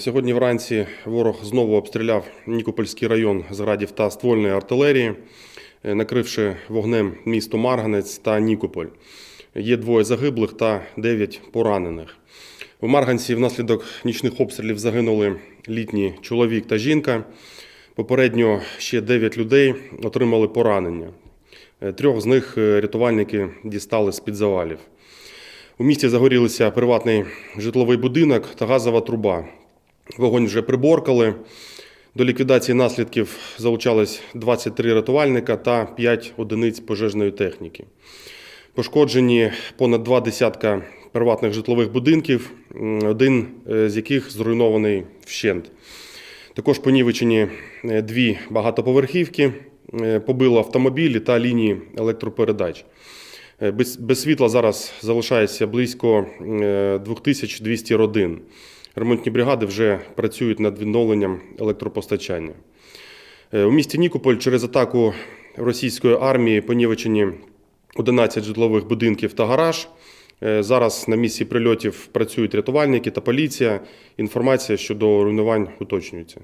Сьогодні вранці ворог знову обстріляв Нікопольський район з градів та ствольної артилерії, е, накривши вогнем місто Марганець та Нікополь. Є двоє загиблих та дев'ять поранених. У Марганці внаслідок нічних обстрілів загинули літній чоловік та жінка. Попередньо ще дев'ять людей отримали поранення. Е, Трьох з них е, рятувальники дістали з-під завалів. У місті загорілися приватний житловий будинок та газова труба. Вогонь вже приборкали. До ліквідації наслідків залучались 23 рятувальника та 5 одиниць пожежної техніки. Пошкоджені понад два десятка приватних житлових будинків, один е, з яких зруйнований вщент. Також понівечені е, дві багатоповерхівки, е, побило автомобілі та лінії електропередач. Без, світла зараз залишається близько е, 2200 родин. Ремонтні бригади вже працюють над відновленням електропостачання. Е, У місті Нікополь через атаку російської армії понівечені 11 житлових будинків та гараж. Е, Зараз на місці прильотів працюють рятувальники та поліція. Інформація щодо руйнувань уточнюється.